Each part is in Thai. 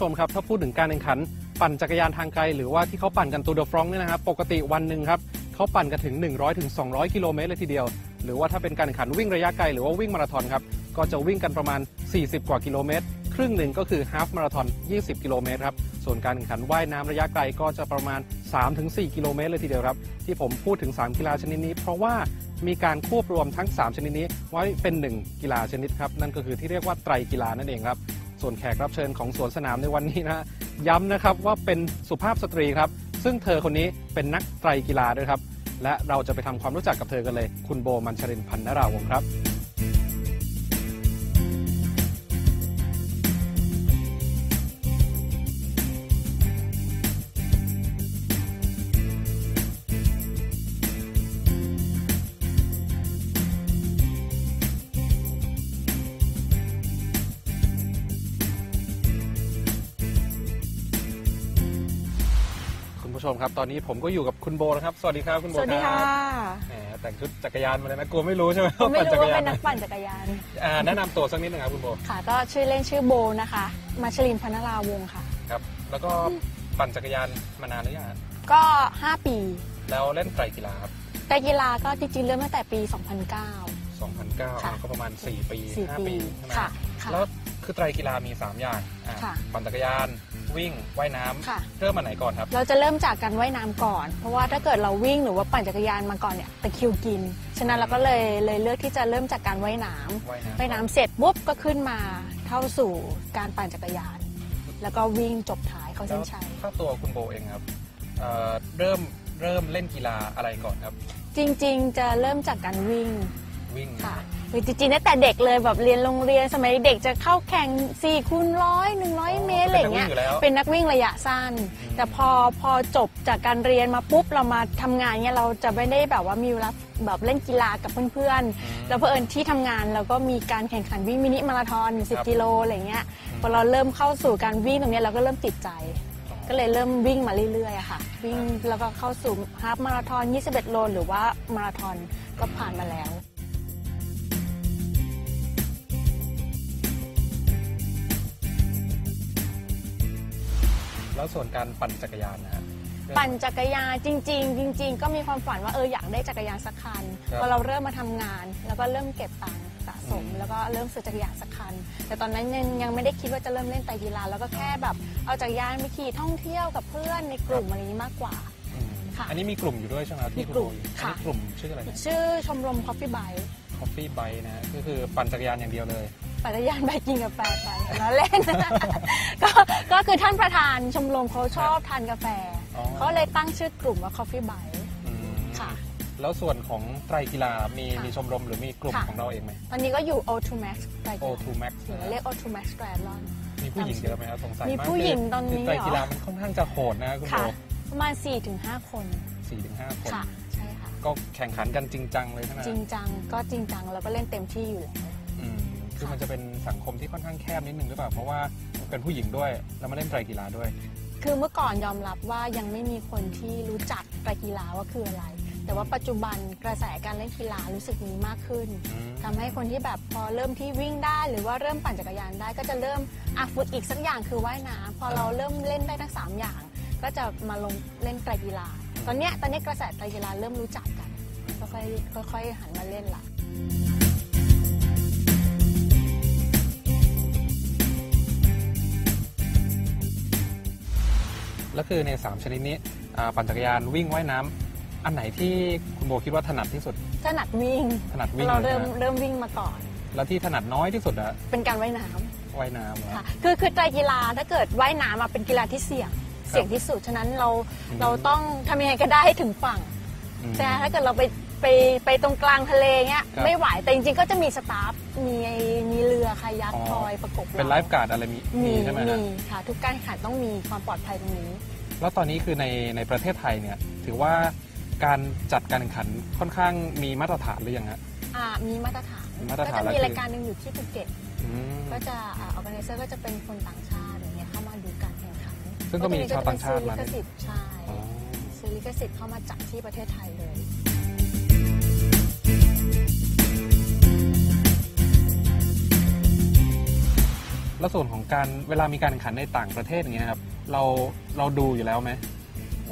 ผู้ชมครับ ถ้าพูดถึงการแข่งขัน ปั่นจักรยานทางไกล หรือว่าที่เขาปั่นกันตูดฟรองเนี่ยนะครับปกติวันหนึ่งครับเขาปั่นกันถึง 100ถึง200กิโลเมตรเลยทีเดียว หรือว่าถ้าเป็นการแข่งขันวิ่งระยะไกลหรือว่าวิ่งมาราธอนครับก็จะวิ่งกันประมาณ 40 กว่ากิโลเมตร ครึ่งหนึ่งก็คือฮาฟมาราธอน 20 กิโลเมตรครับส่วนการแข่งขันว่ายน้ำระยะไกลก็จะประมาณ 3-4 กิโลเมตรเลยทีเดียวครับที่ผมพูดถึง 3 กีฬาชนิดนี้ เพราะว่ามีการควบรวมทั้ง 3 ชนิดนี้ไว้เป็น 1 กีฬาชนิดครับนั่นก็คือที่เรียกว่าไตรกีฬานั่นเองครับ ส่วนแขกรับเชิญของสวนสนามในวันนี้นะย้ำนะครับว่าเป็นสุภาพสตรีครับ ซึ่งเธอคนนี้เป็นนักไตรกีฬาด้วยครับ และเราจะไปทำความรู้จักกับเธอกันเลย คุณโบมันชรินพันนราวงครับ ผู้ชมครับตอนนี้ผมก็อยู่กับคุณโบนะครับ สวัสดีครับคุณโบสวัสดีค่ะรับแหมแต่งชุดจักรยานมาเลยนะกลัวไม่รู้ใช่ไหมผมไม่ปั่นจัรู้กรว่ายาเป็นนนักปั่นจักรยาน อ่าแนะนำตัวสักนิดหนึงครับคุณโบค่ะ ก็ชื่อเล่นชื่อโบนะคะ มาชลินพันนราวงศ์ค่ะ ครับแล้วก็ปั่นจักรยานมานานหรือยังฮะก็ 5 ปีแล้วเล่นไตรกีฬาครับแต่กีฬาก็จริงๆเริ่มตั้งแต่ปี 2009 2009ค่ะ ก็ประมาณ 4 ปี 4 5 ปีปีใช่ไหมค่ะค่ะ แล้ว คือไตรกีฬามี 3 อย่างอะค่ะ ปั่นจักรยาน วิ่งว่ายน้ำค่ะ เริ่มมาไหนก่อนครับ เราจะเริ่มจากการว่ายน้ำก่อน เพราะว่าถ้าเกิดเราวิ่งหรือว่าปั่นจักรยานมาก่อนเนี่ยตะคริวกิน ฉะนั้นเราก็เลยเลยเลือกที่จะเริ่มจากการว่ายน้ำว่ายน้ำ ว่ายน้ำเสร็จปุ๊บก็ขึ้นมาเข้าสู่การปั่นจักรยาน แล้วก็วิ่งจบท้ายเขาแล้เส้วนชัย ถ้าตัวคุณโบเองครับเอ่อเริ่มเริ่มเล่นกีฬาอะไรก่อนครับ จริง ๆ จะเริ่มจากการวิ่งวิ่งค่ะคือ จริงๆตั้งแต่เด็กเลยแบบเรียนโรงเรียนสมัยเด็กจะเข้าแข่ง4คูณร้อยหนึ่งร้อยเมตรอะไรอย่างเงี้ยป็นนักวิ่งอยู่แล้วเป็นนักวิ่งระยะสั้นอืมแต่พอพอจบจากการเรียนมาปุ๊บเรามาทำงานเนี่ยเราจะไม่ได้แบบว่ามีเวลาแบบเล่นกีฬากับเพื่อนๆ แล้วเพอเอิญที่ทำงานเราก็มีการแข่งขันวิ่งมินิมาราธอนครับ10กิโลอะไรเงี้ยพอเราเริ่มเข้าสู่การวิ่งตรงเนี้ยเราก็เริ่มติดใจ ก็เลยเริ่มวิ่งมาเรื่อยๆอะค่ะ วิ่งแล้วก็เข้าสู่ฮาฟมาราธอน 21 โลหรือว่ามาราธอนก็ผ่านมาแล้ว แล้วส่วนการปั่นจักรยานนะฮะ ปั่นจักรยานจริง ๆ จริง ๆ ก็มีความฝันว่าเอออยากได้จักรยานสักคันครับพอเราเริ่มมาทำงาน แล้วก็เริ่มเก็บตังค์สะสม อืม แล้วก็เริ่มซื้อจักรยานสักคัน แต่ตอนนั้นยังยังไม่ได้คิดว่าจะเริ่มเล่นไตรกีฬาแล้วก็แค่แบบเอาจักรยานไปขี่ท่องเที่ยวกับเพื่อนในกลุ่มอะไรนี้มากกว่า อืมค่ะอันนี้มีกลุ่มอยู่ด้วยใช่ไหมครับที่มีกลุ่มคุณโบอยู่ค่ะ อันนี้กลุ่มชื่ออะไรนะ ชื่อชมรม Coffee Bike Coffee Bike นะฮะก็คือปั่นจักรยานอย่างเดียวเลย ปั่นจักรยานไปกินกาแฟไปแล้วเล่น ก็ก็คือท่านประธานชมรมเขาชอบทานกาแฟ อ๋อ เขาเลยตั้งชื่อกลุ่มว่า Coffee Bike อืมค่ะ แล้วส่วนของไตรกีฬามีค่ะมีชมรมหรือมีกลุ่มค่ะ ของเราเองไหม ตอนนี้ก็อยู่ O2 Max ไตรกีฬา O2 Max หรือนะฮะเรียก O2 Max Triathlon มีผู้หญิงเยอะไหมครับสงสัยมีมากผู้หญิงคืตอนนี้คืไตรเหรอกีฬามันค่อนข้างจะโหดนะคุณโบค่ะ ประมาณ 4-5 คนสี่ถึงห้าคน ค่ะ ใช่ค่ะ ก็แข่งขันกันจริงจังเลยใช่ไหมจริงจังก็จริงจังแล้วก็เล่นเต็มที่อยู่แล้วอืม คือมันจะเป็นสังคมที่ค่อนข้างแคบนิดนึงหรือเปล่า เพราะว่าเป็นผู้หญิงด้วยแล้วมาเล่นไตรกีฬาด้วย คือเมื่อก่อนยอมรับว่ายังไม่มีคนที่รู้จักไตรกีฬาว่าคืออะไร แต่ว่าปัจจุบันกระแสการเล่นกีฬารู้สึกมีมากขึ้นอืมทำให้คนที่แบบพอเริ่มที่วิ่งได้ หรือว่าเริ่มปั่นจักรยานได้ ก็จะเริ่มอะฝึกอีกสักอย่างคือว่ายน้ำพอเราเริ่มเล่นได้ทั้งสามอย่าง ก็จะมาลงเล่นไตรกีฬา ตอนเนี้ยตอนนี้กระแสไตรกีฬาเริ่มรู้จักกันก็ค่อยๆค่อยๆหันมาเล่นละ แล้วคือใน 3 ชนิดนี้อ่าปั่นจักรยานวิ่งว่ายน้ำอันไหนที่คุณโบคิดว่าถนัดที่สุด ถนัดวิ่ง ถนัดวิ่งเราเลยเริ่มนะเริ่มวิ่งมาก่อน แล้วที่ถนัดน้อยที่สุดอะเป็นการว่ายน้ำ ว่ายน้ำเหรอ ค่ะคือคือไตรกีฬาถ้าเกิดว่ายน้ำอะเป็นกีฬาที่เสี่ยง เสี่ยงที่สุด ฉะนั้นเราอืม เราต้องทำยังไงก็ได้ให้ถึงฝั่งอืม ใช่ไหมถ้าเกิดเราไป ไปไปตรงกลางทะเลเงี้ยครับ ไม่ไหวแต่จริงๆก็จะมีสตาฟมีมีเรือคายักอ๋อคอยประกบราเป็นไลฟ์การ์ดอะไรมีมีใช่ไหมฮะมีค่ะ ทุกการแข่งขันต้องมีความปลอดภัยตรงนี้ แล้วตอนนี้คือในในประเทศไทยเนี่ยถือว่าการจัดการแข่งขันค่อนข้างมีมาตรฐานหรือยังฮะ อ่ามีมาตรฐานมาตรฐานก็จะแล้วมีคือ รายการหนึ่งอยู่ที่ภูเก็ตอืม ก็จะอ่าออแกไนเซอร์ก็จะเป็นคนต่างชาติอย่างเงี้ยเข้ามาดูการแข่งขันซึ่งก็มีชาวต่างชาติมา ก็จะเป็นซื้อลิขสิทธิ์ใช่อ๋อซื้อลิขสิทธิ์เข้ามาจัดที่ประเทศไทยเลย แแล้วส่วนของการเวลามีการแข่งขันในต่างประเทศอย่างเงี้ยครับเราเราดูอยู่แล้วไหม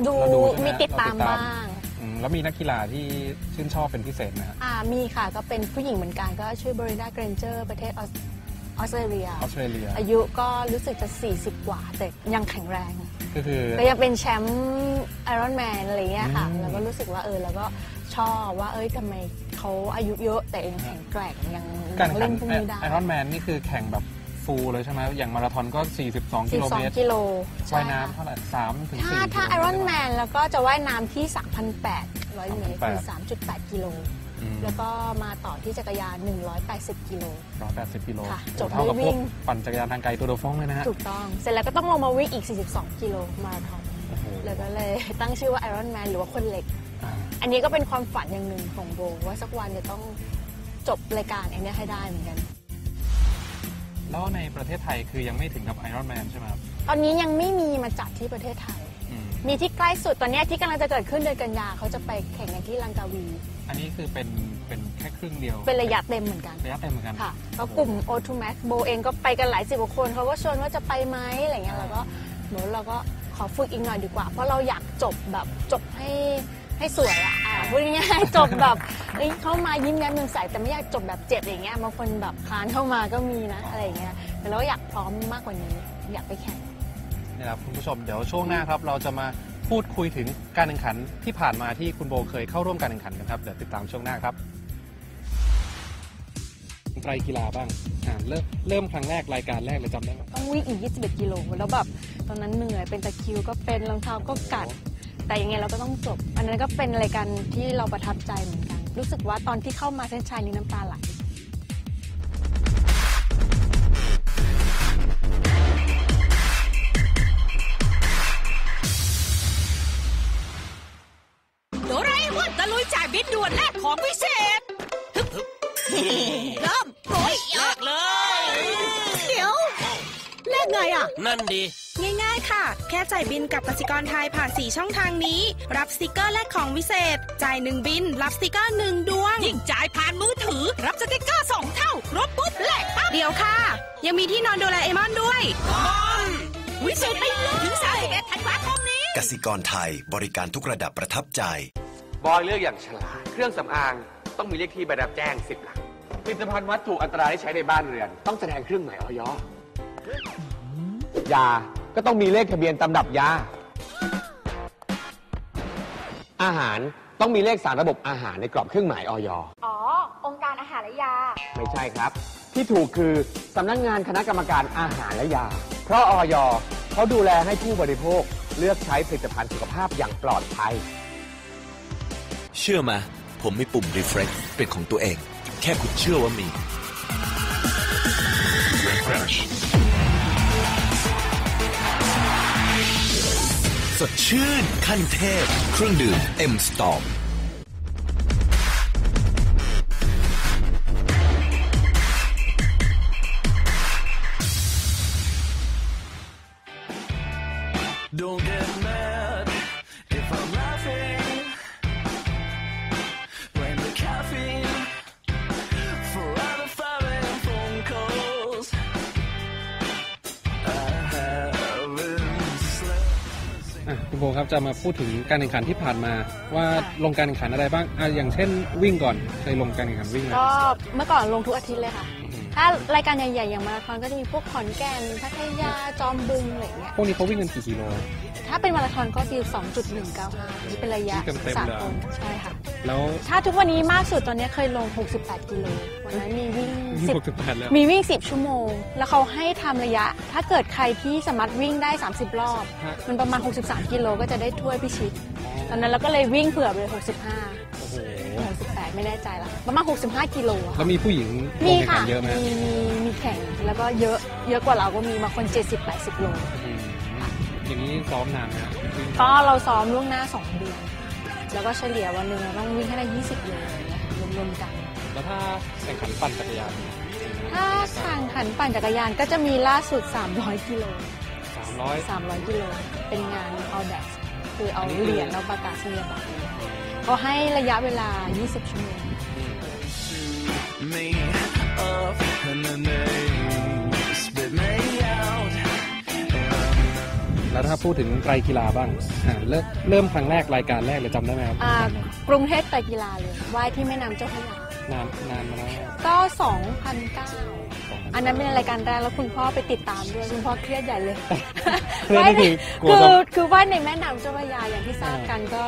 ดูเราดูใช่ไหมมีติดตามเราติดตามบ้างอืมแล้วมีนักกีฬาที่ชื่นชอบเป็นพิเศษไหมครับอ่ามีค่ะก็เป็นผู้หญิงเหมือนกันก็ชื่อบริดาเกรนเจอร์ประเทศออสออสเตรเลีย ออสเตรเลียอายุก็รู้สึกจะ 40 กว่า แต่ยังแข็งแรงก็คือก็ยังเป็นแชมป์ไอรอนแมนอะไรเงี้ยค่ะ อืม แล้วก็รู้สึกว่าเออ แล้วก็ชอบว่าเอ้ยทำไม เขาอายุเยอะแต่ยังแข็งแกร่งยังการยังแข่เล่งนพวกขันนี้ได้ไอรอนแมนนี่คือแข่งแบบฟูลเลยใช่ไหมอย่างมาราธอนก็ 42 กิโลเมตร12กิโลใช่ว่ายค่ะน้ำเท่าไหร่3ถึง4ถ้าถ้าไอรอนแมนแล้วก็จะว่ายน้ำที่ 3,800 เมตรคือ3.8 กิโล แล้วก็มาต่อที่จักรยาน 180 กิโล 180กิโลค่ะจบเท่ากับด้วยวิ่พวกง ปั่นจักรยานทางไกลตัวโดฟงเลยนะฮะถูกต้อง เสร็จแล้วก็ต้องลงมาวิ่งอีก 42 กิโลมาราธอนโอ้โหแล้วก็เลยตั้งชื่อว่าไอรอนแมนหรือว่าคนเหล็ก อ่าอันนี้ก็เป็นความฝันอย่างหนึ่งของโบว่าสักวันจะต้องจบรายการอันเนี้ยให้ได้เหมือนกัน แล้วในประเทศไทยคือยังไม่ถึงกับไอรอนแมนใช่ไหมครับ ตอนนี้ยังไม่มีมาจัดที่ประเทศไทย อืม มีที่ใกล้สุดตอนเนี้ยที่กำลังจะเกิดขึ้นเดือนกันยาเขาจะไปแข่งกันที่ลังกาวี อันนี้คือเป็นเป็นแค่ครึ่งเดียว เป็นระยะเต็มเหมือนกัน ระยะเต็มเหมือนกัน ค่ะก็กลุ่ม O2 Max โบเองก็ไปกันหลายสิบกว่าคนเขาก็ชวนว่าจะไปไหมอะไรเงี้ยเราก็หนูเราก็ขอฝึกอีกหน่อยดีกว่า เพราะเราอยากจบแบบจบให้ ให้สวยอะอะพูดง่ายๆจบแบบเอ้ยเข้ามายิ้มแย้มแจ่มใสแต่ไม่อยากจบแบบเจ็บอย่างเงี้ยบางคนแบบคลานเข้ามาก็มีนะอะไรอย่างเงี้ยแต่เราก็อยากพร้อมมากกว่านี้ อยากไปแข่งนะครับคุณผู้ชมเดี๋ยวช่วงหน้าครับ เราจะมาพูดคุยถึงการแข่งขันที่ผ่านมาที่คุณโบเคยเข้าร่วมการแข่งขันกันครับเดี๋ยวติดตามช่วงหน้าครับไตรกีฬาบ้างอ่าเริ่มเริ่มครั้งแรกรายการแรกเลยจำได้ไหมต้องวิ่งอีก 21 กิโล แล้วแบบ ตอนนั้นเหนื่อย เป็นตะคริวก็เป็น รองเท้าก็กัด แต่ยังไงเราก็ต้องจบ อันนั้นก็เป็นรายการที่เราประทับใจเหมือนกัน รู้สึกว่าตอนที่เข้ามาเส้นชัยนี้น้ำตาไหลโดราเอมอนตะลุยจ่ายบินด่วนแลกของพิเศษฮึบฮึบเริ่มโอ้ยแลกเลย เดี๋ยวแลกไงอะ นั่นดีง่ายๆ ค่ะ แค่จ่ายบินกับกสิกรไทยผ่าน 4 ช่องทางนี้ รับสติกเกอร์แลกของวิเศษ จ่าย 1 บิน รับสติกเกอร์ 1 ดวง ยิ่งจ่ายผ่านมือถือ รับสติกเกอร์สองเท่าครบปุ๊บแลกปั๊บเดี๋ยวค่ะ ยังมีที่นอนโดราเอมอนด้วยวิเศษไปเลยถึง31ธันวาคมนี้กสิกรไทยบริการทุกระดับประทับใจ บอยเลือกอย่างฉลาดเครื่องสำอางต้องมีเลขที่ใบรับแจ้ง 10 หลักผลิตภัณฑ์วัตถุอันตรายที่ใช้ในบ้านเรือน ต้องแสดงเครื่องหมายออยยา ก็ต้องมีเลขทะเบียนตำดับยา อาหารต้องมีเลขสารระบบอาหารในกรอบเครื่องหมายออยอ๋อ องค์การอาหารและยา ไม่ใช่ครับ ที่ถูกคือสำนักงงานคณะกรรมการอาหารและยา เพราะออยเขาดูแลให้ผู้บริโภคเลือกใช้ผลิตภัณฑ์สุขภาพอย่างปลอดภัย เชื่อมา ผมมีปุ่ม refresh เป็นของตัวเอง แค่คุณเชื่อว่ามี สดชื่น ขั้นเทพ เครื่องดื่ม M Storm อะ จะมาพูดถึงการแข่งขันที่ผ่านมาว่าลงการแข่งขันอะไรบ้างอะอย่างเช่นวิ่งก่อนเคยลงการแข่งขันวิ่งไหมก็เมื่อก่อนลงทุกอาทิตย์เลยค่ะ ถ้ารายการใหญ่ๆอย่างมาราธอนก็จะมีพวกขอนแก่นพัทยาจอมบึงอะไรอย่างเงี้ยพวกนี้เขาวิ่งกันกี่กิโล ถ้าเป็นมาราธอนก็คือ2.195นี่เป็นระยะเต็มๆเลยสากลใช่ค่ะ แล้วถ้าทุกวันนี้มากสุดตอนนี้เคยลง 68 กิโลวันนั้นมีวิ่งวิ่ง10หกสิบแปดแล้ว มีวิ่ง 10 ชั่วโมง แล้วเขาให้ทำระยะ ถ้าเกิดใครที่สามารถวิ่งได้ 30 รอบ ฮะ มันประมาณ 63 กิโลก็จะได้ถ้วยพิชิต ตอนนั้นเราก็เลยวิ่งเผื่อไปเลย 65 โอ้โห68 ไม่แน่ใจละประมาณ 65 กิโลอะแล้วมีผู้หญิงลมีงแข่งค่ะขันเยอะไหมมีมีมีแข่งแล้วก็เยอะเยอะกว่าเราก็มีบางคน 70-80 โล อืมอย่างนี้ซ้อมนานไหมครับวิ่งก็เราซ้อมล่วงหน้า 2 เดือน แล้วก็เฉลี่ยวันหนึ่งเราต้องวิ่งให้ได้ 20โลอะไรเงี้ยรวมๆกัน แล้วถ้าแข่งขันปั่นจักรยานถ้าแข่งขันปั่นจักรยานก็จะมีล่าสุด 300กิโลสามร้อย300กิโลเป็นงาน All d a x คือเอาอันนี้คือเหรียญเอาประกาศนียบัตรเขาให้ระยะเวลา 20 ชั่วโมง me up and the แล้วถ้าพูดถึงไตรกีฬาบ้างอ่าเริ่มเริ่มครั้งแรกรายการแรกเลยจำได้ไหมครับอ่ากรุงเทพไตรกีฬาเลยว่ายที่แม่น้ำเจ้าพระยานานนานมาแล้วก็2009อันนั้นเป็นรายการแรกแล้วคุณพ่อไปติดตามด้วยคุณพ่อเครียดใหญ่เลยเครียดนี่คือกลัวคือต้องคือว่ายในแม่น้ำเจ้าพระยาอย่างที่ทราบกันก็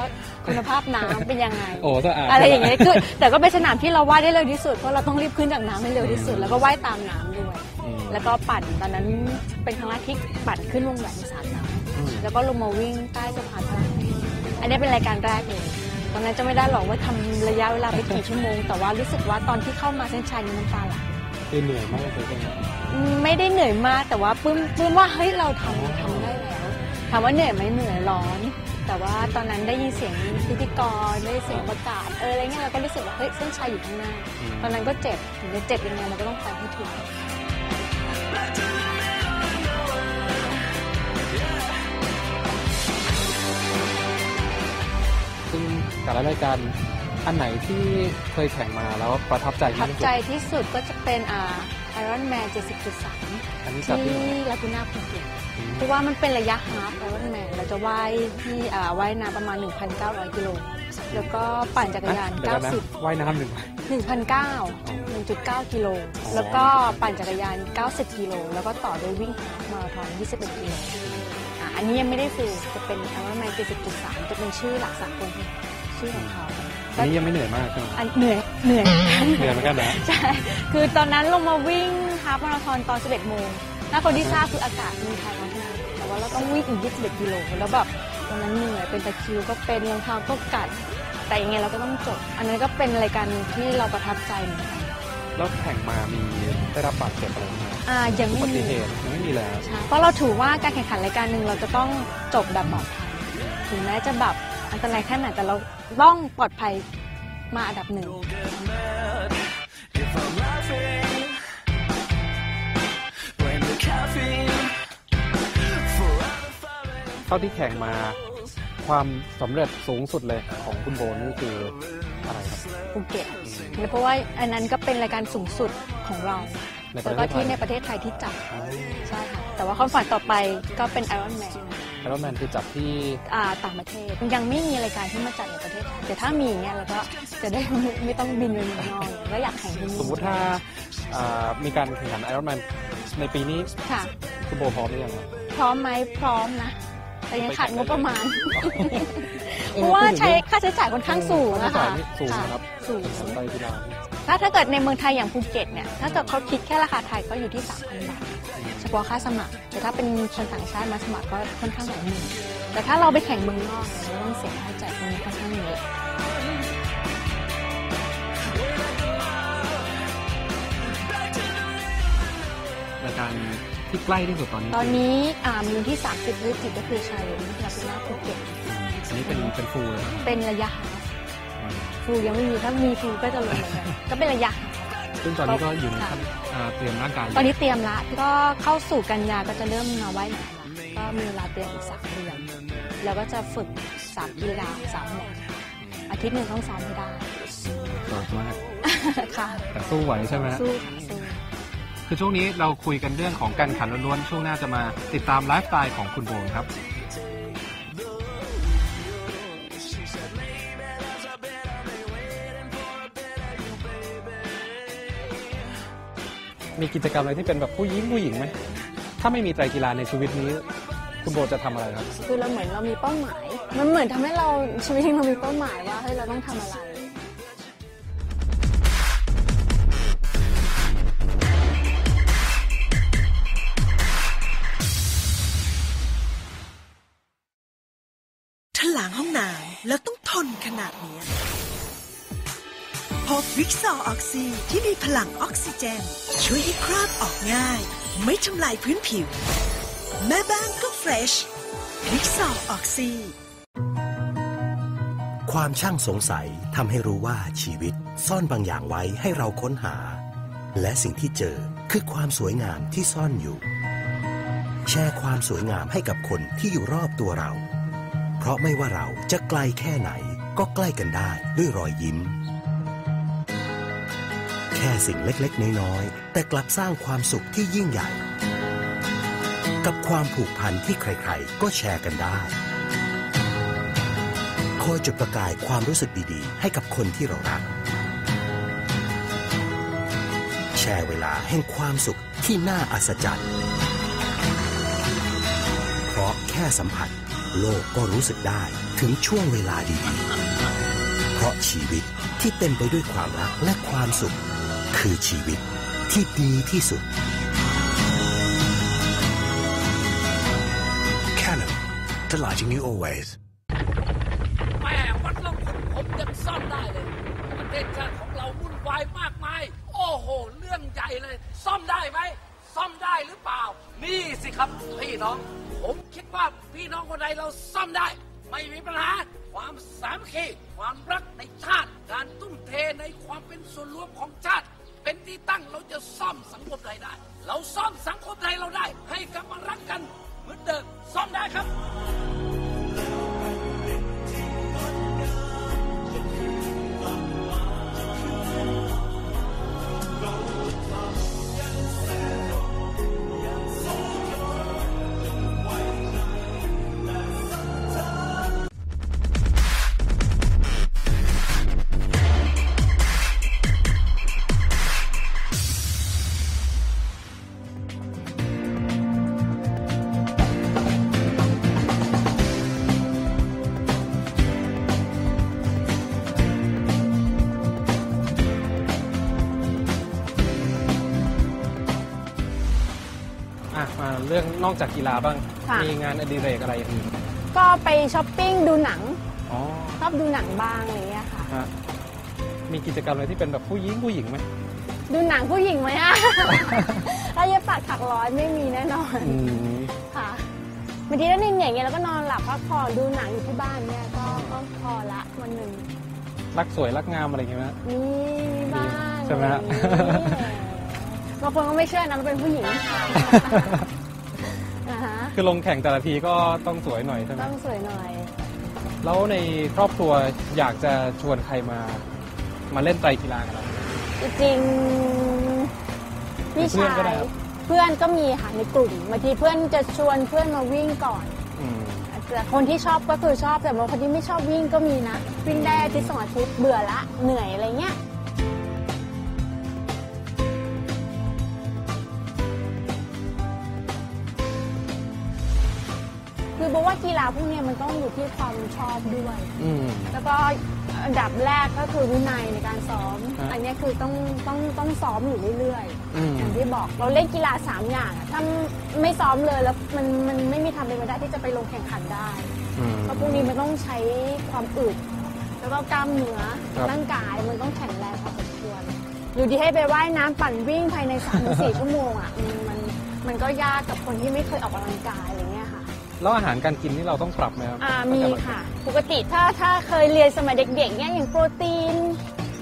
คุณภาพน้ำเป็นยังไงโอ้สะอาดอะไรอย่างเงี้ยคือแต่ก็เป็นสนามที่เราว่ายได้เร็วที่สุดเพราะเราต้องรีบขึ้นจากน้ำให้เร็วที่สุด แล้วก็ว่ายตามน้ำด้วยอืมแล้วก็ปั่นตอนนั้นเป็นครั้งแรกที่ปั่นขึ้นวงแหวนในสระน้อืมำ แล้วก็ลงมาวิ่งใต้สะพานพระรามอันนี้เป็นรายการแรกเลยตอนนั้นจะไม่ได้หรอกว่าทำระยะเวลาไปกี่ชั่วโมง แต่ว่ารู้สึกว่าตอนที่เข้ามาเส้นชัยนี่น้ำตาไหลคือเหนื่อยมากเลยใช่ไหมไม่ได้เหนื่อยมากแต่ว่าปลื้มปลื้มว่าเฮ้ยเราทำทำได้แล้วถามว่าเหนื่อยไหมเหนื่อยร้อน แต่ว่าตอนนั้นได้ยินเสียงพิธีกรได้ยินเสียงประกาศเอออะไรเงี้ยเราก็รู้สึกว่าเฮ้ยเส้นชัยอยู่ข้างหน้าตอนนั้นก็เจ็บถึงจะเจ็บยังไงมันก็ต้องไปให้ถึง แต่ละรายการอันไหนที่เคยแข่งมาแล้วประทับใจประทัที่บสุด ใจที่สุดก็จะเป็นอ่า Iron Man 70.3 อันนี้จัดที่ที่ไหนลากูน่าภูเก็ตอืมเพราะว่ามันเป็นระยะฮาล์ฟ Iron Man เราจะว่ายที่อ่าว่ายน้ำประมาณ 1,900 กิโล แล้วก็ปั่นจักรยาน เดี๋ยวก่อนนะ90 ว่ายน้ำหนึ่ง 1,900 1.9 กิโล แล้วก็ปั่นจักรยาน 90 กิโล แล้วก็ต่อด้วยวิ่งฮาล์ฟมาราธอน 21 กิโลอะอันนี้ยังไม่ได้ฟิลจะเป็น Iron Man 70.3 จะเป็นชื่อหลักสากล ชื่อของเขาอันนี้ยังไม่เหนื่อยมากใช่ไหมอันเหนื่อยเหนื่อยเหนื่อยเหมือนกันนะใช่คือตอนนั้นลงมาวิ่งฮาล์ฟมาราธอนตอน 11โมงถ้าคนที่ทราบคืออากาศเมืองไทยร้อนมากแต่ว่าเราต้องวิ่งอีก 21กิโลแล้วแบบตอนนั้นเหนื่อยเป็นตะคริวก็เป็นรองเท้าก็กัดแต่ยังไงเราก็ต้องจบ อันนั้นก็เป็นรายการที่เราประทับใจเหมือนกันแล้วแข่งมามีได้รับบาดเจ็บอะไรไหมครับอ่ายังอุไม่บัติมีเหตุยังไม่มีเลยครับใช่เพราะเราถือว่าการแข่งขันรายการหนึ่งเราจะต้องจบแบบปลอดภัยถึงแม้จะแบบอันตรายแค่ไหนแต่เรา ต้องปลอดภัยมาอันดับหนึ่งเท่าที่แข่งมาความสำเร็จสูงสุดเลยของคุณโบนี่คืออะไรครับ ภูเก็ตเพราะว่าอันนั้นก็เป็นรายการสูงสุดของเรา ในปแล้ระวเทก็ศไทที่ยในประเทศไทยที่จัด ใช่ค่ะ แต่ว่าความฝันต่อไปก็เป็น Iron Man ไอรอนแมนคือจัดที่อ่าต่างประเทศยังไม่มีรายการที่มาจัดในประเทศไทยแต่ถ้ามีเนี่ยเราก็จะได้ไม่ไม่ต้องบินไปเมืองนอกก็อยากแข่งที่นี่สมมุติถ้าอ่ามีการแข่งขันไอรอนแมนในปีนี้ค่ะคุณโบพร้อมหรือยังครับพร้อมไหมพร้อมนะ แต่ยังขาดงบประมาณ เพราะว่าใช้ค่าใช้จ่ายค่อนข้างสูงค่านะใช้จ่าคะยนี่สูงนะครับสูง สนใจกีฬา ถ้าถ้าเกิดในเมืองไทยอย่างภูเก็ตเนี่ย ถ้าเกิดเขาคิดแค่ราคาไทยก็อยู่ที่ 3,000 บาท เฉพาะค่าสมัคร แต่ถ้าเป็นคนต่างชาติมาสมัครก็ค่อนข้างหลายหมื่นแต่ถ้าเราไปแข่งเมืองนอกเนี่ยเราต้องเสียค่าใช้จ่ายตรงนี้ค่อนข้างเยอะรายการที่ใกล้ที่สุดตอนนี้ตอนนี้อ่ามีวันที่ 30พฤศจิกายนก็คือชายเลนลากูน่าภูเก็ตอันนี้เป็นเป็นฟูลเลยครับเป็นระยะฮาล์ฟฟูลยังไม่มีถ้ามีฟูลก็จะลงเหมือนกันก็เป็นระยะฮาล์ฟ ซึ่งตอนนี้ก็อยู่ในขั้นอ่าเตรียมร่างกายตอนนี้เตรียมละก็เข้าสู่กันยาก็จะเริ่มมาว่ายน้ำละก็มีเวลาเตรียมอีกสามเดือนแล้วก็จะฝึกสามกีฬาสามวันอาทิตย์หนึ่งต้องซ้อมให้ได้โหดมากค่ะแต่สู้ไหวใช่ไหมฮะ สู้ค่ะสู้ คือช่วงนี้เราคุยกันเรื่องของการแข่งขันล้วนๆ ช่วงหน้าจะมาติดตามไลฟ์สไตล์ของคุณโบครับ มีกิจกรรมอะไรที่เป็นแบบผู้หญิงผู้หญิงไหมถ้าไม่มีไตรกีฬาในชีวิตนี้ คุณโบจะทำอะไรครับ คือเราเหมือนเรามีเป้าหมาย มันเหมือนทำให้เราชีวิตจริงเรามีเป้าหมายว่าเฮ้ยเราต้องทำอะไร ถ้าล้างห้องน้ำแล้วต้องทนขนาดเนี้ย พบวิกซอออกซีที่มีพลังออกซิเจน ช่วยให้คราบออกง่าย ไม่ทำลายพื้นผิว แม่บ้านก็เฟรชวิกซอออกซีความช่างสงสัยทำให้รู้ว่าชีวิตซ่อนบางอย่างไว้ให้เราค้นหา และสิ่งที่เจอคือความสวยงามที่ซ่อนอยู่ แชร์ความสวยงามให้กับคนที่อยู่รอบตัวเรา เพราะไม่ว่าเราจะไกลแค่ไหน ก็ใกล้กันได้ด้วยรอยยิ้ม แค่สิ่งเล็กๆ น้อยๆ แต่กลับสร้างความสุขที่ยิ่งใหญ่ กับความผูกพันที่ใครๆ ก็แชร์กันได้คอยจุดประกายความรู้สึกดีๆ ให้กับคนที่เรารัก แชร์เวลาแห่งความสุขที่น่าอัศจรรย์ เพราะแค่สัมผัส โลกก็รู้สึกได้ถึงช่วงเวลาดีๆ เพราะชีวิตที่เต็มไปด้วยความรักและความสุข คือชีวิตที่ดีที่สุด Canon, delighting you always. แม่วัดลงขุนผมยังซ่อมได้เลย ประเทศชาติของเราวุ่นวายมากมาย โอ้โห เรื่องใหญ่เลย ซ่อมได้ไหม ซ่อมได้หรือเปล่า นี่สิครับพี่น้อง ผมคิดว่าพี่น้องคนใดเราซ่อมได้ ไม่มีปัญหาความสามัคคีความรักในชาติ การทุ่มเทในความเป็นส่วนรวมของชาติ เป็นที่ตั้งเราจะซ่อมสังคมไทยได้ เราซ่อมสังคมไทยเราได้ ให้กลับมารักกันเหมือนเดิมซ่อมได้ครับ เรื่องนอกจากกีฬาบ้าง ค่ะ มีงานอดิเรกอะไรอย่างอื่นก็ไปช้อปปิ้งดูหนังอ๋อชอบดูหนังบ้างอะไรเงี้ยค่ะ ฮะมีกิจกรรมอะไรที่เป็นแบบผู้หญิงผู้หญิงไหมดูหนังผู้หญิงไหมอะถ้าจะปัดถักร้อยไม่มีแน่นอนอืมค่ะบางทีถ้าเหนื่อยๆอย่างเงี้ยแล้วก็นอนหลับพักผ่อนดูหนังอยู่ที่บ้านเนี่ยก็ก็พอละวันหนึ่งรักสวยรักงามอะไรอย่างเงี้ยไหม มีมีบ้างใช่ไหมฮะอะไรอย่างงี้บางคนก็ไม่เชื่อนะเราเป็นผู้หญิงอ่าฮะ คือลงแข่งแต่ละทีก็ต้องสวยหน่อยใช่ไหมต้องสวยหน่อย แล้วในครอบครัวอยากจะชวนใครมา มาเล่นไตรกีฬากันเราจริงๆพี่เพื่อนชาก็ได้ยครับ เพื่อนก็มีค่ะในกลุ่มบางทีเพื่อนจะชวนเพื่อนมาวิ่งก่อนอืมแต่คนที่ชอบก็คือชอบแต่บางคนที่ไม่ชอบวิ่งก็มีนะวิ่งได้อาทิตย์สองอาทิตย์เบื่อละเหนื่อยอะไรเงี้ย คือบอกว่ากีฬาพวกเนี้ยมันต้องอยู่ที่ความชอบด้วย อืม แล้วก็อันดับแรกก็คือวินัยในการซ้อม ฮะอันเนี้ยคือต้องต้องต้องซ้อมอยู่เรื่อยๆอืม อย่างที่บอกเราเล่นกีฬาสามอย่างอะถ้าไม่ซ้อมเลยแล้วมันมันไม่มีทางเป็นไปได้ที่จะไปลงแข่งขันได้ อืม เพราะพวกนี้มันต้องใช้ความอึดแล้วก็กล้ามเนื้อครับ ร่างกายมันต้องแข็งแรงพอสมควร อยู่ดีให้ไปว่ายน้ำปั่นวิ่งภายใน3ามถึงสี่ชั่วโมงอะมันมันมันก็ยากกับคนที่ไม่เคยออกกำลังกายอะไรเงี้ยค่ะ แล้วอาหารการกินนี่เราต้องปรับไหมครับอ่ามีค่ะ ปกติถ้าถ้าเคยเรียนสมัยเด็กๆเนี่ยอย่างโปรตีน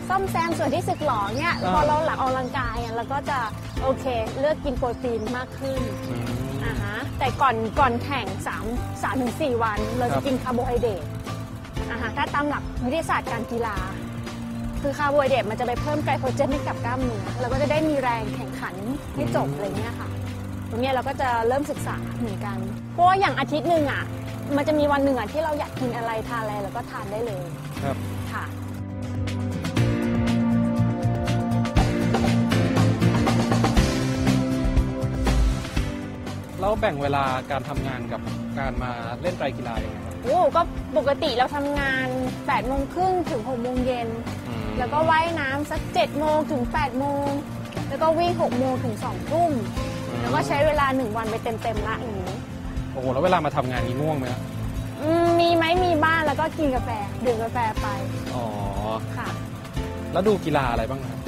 ซ่อมแซมส่วนที่สึกหรอเนี่ยอ่าพอเราหลังออกกำลังกายอะเราก็จะโอเคเลือกกินโปรตีนมากขึ้นอืมอ่าฮะแต่ก่อนก่อนแข่ง3 3ถึง4วัน เราครัจะบกินคาร์โบไฮเดรตอ่าฮะถ้าตามหลักวิทยาศาสตร์การกีฬา คือคาร์โบไฮเดรตมันจะไปเพิ่มไกลโคเจนให้กับกล้ามเนื้อเราก็จะได้มีแรงแข่งขันให้จบอะไรเงี้ยค่ะ ตรงเนี้ยเราก็จะเริ่มศึกษาเหมือนกัน เพราะว่าอย่างอาทิตย์หนึ่งอะ มันจะมีวันหนึ่งอะที่เราอยากกินอะไรทานอะไรเราก็ทานได้เลยครับ ค่ะ แล้วแบ่งเวลาการทำงานกับการมาเล่นไตรกีฬายังไงครับโอ้ก็ปกติเราทำงาน8โมงครึ่งถึง6โมงเย็นอืมแล้วก็ว่ายน้ำสัก7โมงถึง8โมง แล้วก็วิ่ง6โมงถึง2ทุ่ม แล้วก็ใช้เวลา1วันไปเต็มๆละอย่างนี้โอ้โหแล้วเวลามาทำงานนี้ง่วงไหมครับอืมมีไหมมีบ้างแล้วก็กินกาแฟดื่มกาแฟไปอ๋อค่ะ แล้วดูกีฬาอะไรบ้างครับ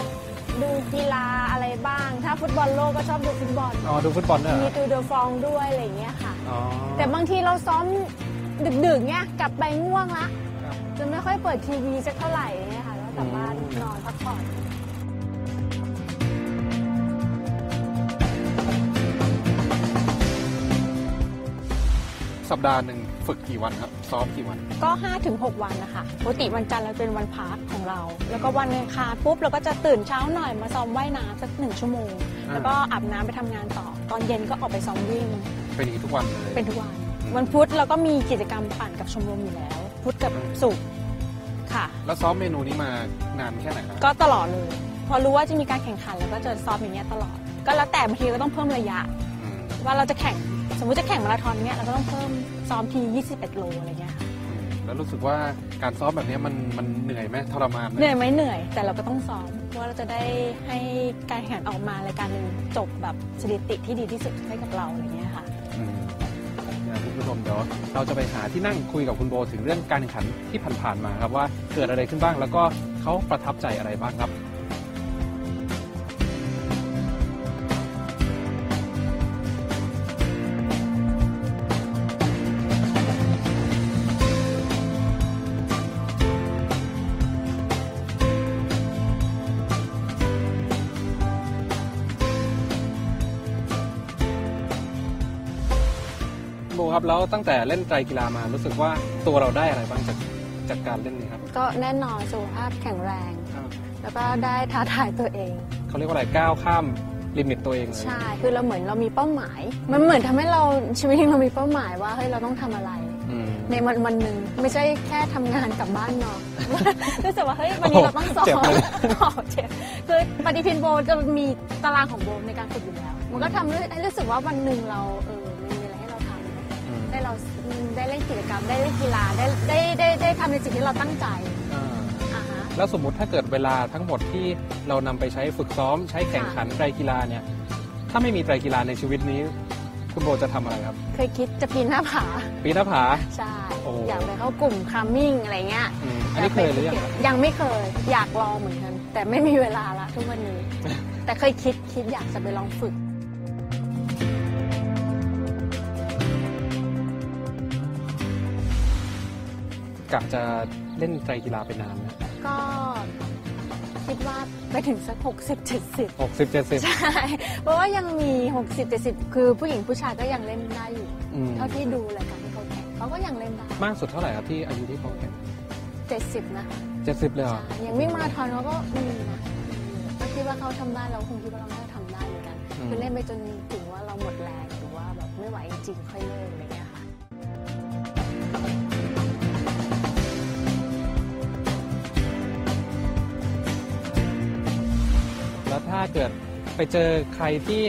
ดูกีฬาอะไรบ้าง ถ้าฟุตบอลโลกก็ชอบดูฟุตบอล อ๋อดูฟุตบอลด้วยเหรมีอตูเดอฟองด้วยอะไรอย่างเงี้ยค่ะ อ๋อแต่บางทีเราซ้อมดึกๆเนี่ยกลับไปง่วงละครับจะไม่ค่อยเปิดทีวีสักเท่าไหร่เนี่ยค่ะแล้วกลับบ้านอืมนอนพักผ่อน สัปดาห์หนึ่งฝึกกี่วันครับ ซ้อมกี่วัน ก็5-6ถึง6วันนะคะปกติวันจันทร์เราเป็นวันพักของเรา แล้วก็วันอังคารปุ๊บเราก็จะตื่นเช้าหน่อยมาซ้อมว่ายน้ำสักหนึ่งชั่วโมงอ่าแล้วก็อาบน้ำไปทำงานต่อ ตอนเย็นก็ออกไปซ้อมวิ่ง เป็นอย่างนี้ทุกวันเลย เป็นทุกวัน วันพุธเราก็มีกิจกรรมปั่นกับชมรมอยู่แล้ว พุธกับศุกร์ค่ะ แล้วซ้อมเมนูนี้มานานแค่ไหนครับ ก็ตลอดเลย พอรู้ว่าจะมีการแข่งขันเราก็จะซ้อมอย่างเงี้ยตลอด ก็แล้วแต่บางทีก็ต้องเพิ่มระยะอืมว่าเราจะแข่ง สมมุติจะแข่งมาราธอนเงี้ยเราก็ต้องเพิ่มซ้อมที 21 โลอะไรเงี้ยค่ะอืมแล้วรู้สึกว่าการซ้อมแบบนี้มันมันเหนื่อยไหมทรมานไหมเหนื่อยไหมเหนื่อย แต่เราก็ต้องซ้อมเพราะว่าเราจะได้ให้การแข่งขันออกมารายการหนึ่งจบแบบสถิติที่ดีที่สุดให้กับเราอะไรเงี้ยค่ะอืมเนี่ยคุณผู้ชมเดี๋ยวเราจะไปหาที่นั่งคุยกับคุณโบถึงเรื่องการแข่งขันที่ผ่านๆมาครับว่าเกิดอะไรขึ้นบ้างแล้วก็เขาประทับใจอะไรบ้างครับ ครับแล้วตั้งแต่เล่นไตรกีฬามารู้สึกว่าตัวเราได้อะไรบ้างจากจากการเล่นนี้ครับก็แน่นอนสุขภาพแข็งแรง แล้วก็ได้ท้าทายตัวเอง เขาเรียกว่าอะไรก้าวข้ามลิมิตตัวเองเลยใช่คือเราเหมือนเรามีเป้าหมาย มันเหมือนทำให้เราชีวิตเรามีเป้าหมายว่าเฮ้ยเราต้องทำอะไรอืมในวันวันหนึ่งไม่ใช่แค่ทำงานกลับบ้านเนาะรู้สึกว่าเฮ้ยวันนี้เราต้องซ้อมเจ็บเลยอ๋อเจ็บคือปฏิทินโบจะมีตารางของโบในการฝึกอยู่แล้ว มันก็ทำให้ให้รู้สึกว่าวันหนึ่งเราเออ เราได้เล่นกิจกรรม ได้เล่นกีฬาได้ได้ได้ได้ทำในสิ่งที่เราตั้งใจอ่าอ่าฮะแล้วสมมติถ้าเกิดเวลาทั้งหมดที่เรานำไปใช้ฝึกซ้อม ใช้แข่งขันไตรกีฬาเนี่ยถ้าไม่มีไตรกีฬาในชีวิตนี้ คุณโบจะทำอะไรครับ เคยคิดจะปีนหน้าผาปีนหน้าผา ใช่โอ้ อยากไปเข้ากลุ่มคลัมมิ่งอะไรเงี้ยอืมอันนี้เคยหรือยังครับยังไม่เคย อยากลองเหมือนกัน แต่ไม่มีเวลาละทุกวันนี้ แต่เคยคิดคิดอยากจะไปลองฝึก กะจะเล่นไตรกีฬาเป็นนานนะก็คิดว่าไปถึงสักหกสิบเจ็ดสิบหกสิบเจ็ดสิบใช่ เพราะว่ายังมีหกสิบเจ็ดสิบคือผู้หญิงผู้ชายก็ยังเล่นได้อยู่ เท่าที่ดูรายการที่เขาแข่งเขาก็ยังเล่นได้ มากสุดเท่าไหร่ครับที่อายุที่เขาแข่งเจ็ดสิบนะคะเจ็ดสิบเลยเหรอใช่ยังวิ่งมาราธอนเขาก็มีนะก็คิดว่าเขาทำได้เราคงคิดว่าเราน่าจะทำได้เหมือนกัน อืม คือเล่นไปจนถึงว่าเราหมดแรงหรือว่าแบบไม่ไหวจริงๆค่อยเลิกอะไรเงี้ยค่ะ ถ้าเกิดไปเจอใครที่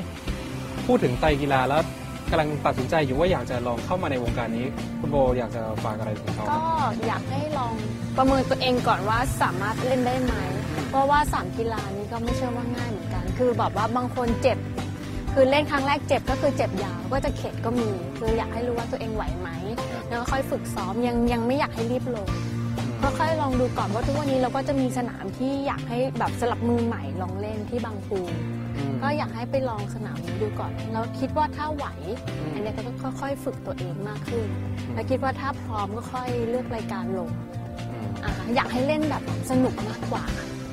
พูดถึงไตรกีฬาแล้วกำลังตัดสินใจอยู่ว่าอยากจะลองเข้ามาในวงการนี้ คุณโบอยากจะฝากอะไรถึงเขาก็อยากให้ลองประเมินตัวเองก่อนว่าสามารถเล่นได้ไหม เพราะว่าสามกีฬานี้ก็ไม่ใช่ว่าง่ายเหมือนกัน คือแบบว่าบางคนเจ็บ คือเล่นครั้งแรกเจ็บก็คือเจ็บยาวก็จะเข็ดก็มี คืออยากให้รู้ว่าตัวเองไหวไหม แล้วก็ค่อยฝึกซ้อมยังยังไม่อยากให้รีบลง ค่อยลองดูก่อนว่าทุกวันนี้เราก็จะมีสนามที่อยากให้แบบสลับมือใหม่ลองเล่นที่บางปูอืมก็อยากให้ไปลองสนามนี้ดูก่อนแล้วคิดว่าถ้าไหวอืมอันนี้ก็ต้องค่อยๆฝึกตัวเองมากขึ้น แล้วคิดว่าถ้าพร้อมก็ค่อยเลือกรายการลงอืมอ่าอยากให้เล่นแบบสนุกมากกว่า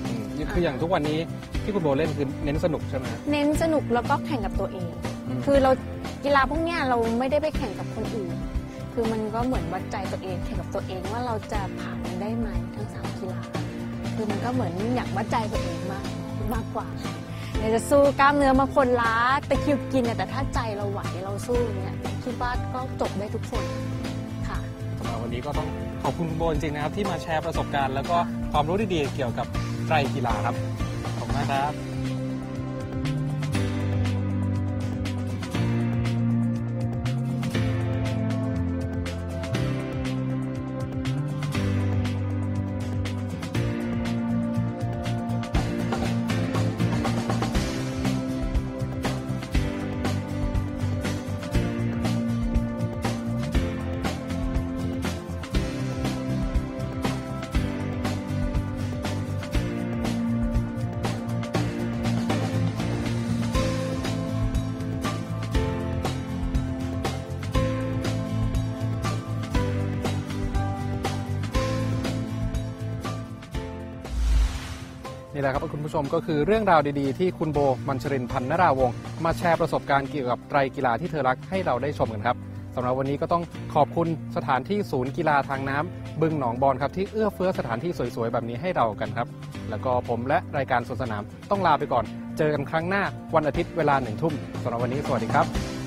อืมคืออย่างทุกวันนี้ที่คุณโบเล่นคือเน้นสนุกใช่ไหมเน้นสนุกแล้วก็แข่งกับตัวเองมคือเรากีฬาพวกเนี้ยเราไม่ได้ไปแข่งกับคนอื่น คือมันก็เหมือนวัดใจตัวเองแข่งกับตัวเองว่าเราจะผ่านมันได้ไหมทั้งสามกีฬาคือมันก็เหมือนอยากวัดใจตัวเองมากมากกว่าอยากจะสู้กล้ามเนื้อมาคนล้าตะคิวกินเนี่ยแต่ถ้าใจเราไหวเราสู้เนี่ยคิดว่าก็จบได้ทุกคนค่ะสำหรับวันนี้ก็ต้องขอบคุณคุณโบจริงนะครับที่มาแชร์ประสบการณ์ แล้วก็ความรู้ดีๆเกี่ยวกับไตรกีฬาครับขอบคุณมากครับ นี่แหละครับคุณผู้ชมก็คือเรื่องราวดีๆ ที่คุณโบมัญชรินพันนราวงศ์มาแชร์ประสบการณ์เกี่ยวกับไตรกีฬาที่เธอรักให้เราได้ชมกันครับสำหรับวันนี้ก็ต้องขอบคุณสถานที่ศูนย์กีฬาทางน้ำบึงหนองบอนครับที่เอื้อเฟื้อสถานที่สวยๆ แบบนี้ให้เรากันครับ แล้วก็ผมและรายการสวนสนามต้องลาไปก่อน เจอกันครั้งหน้าวันอาทิตย์เวลาหนึ่งทุ่มสำหรับวันนี้สวัสดีครับ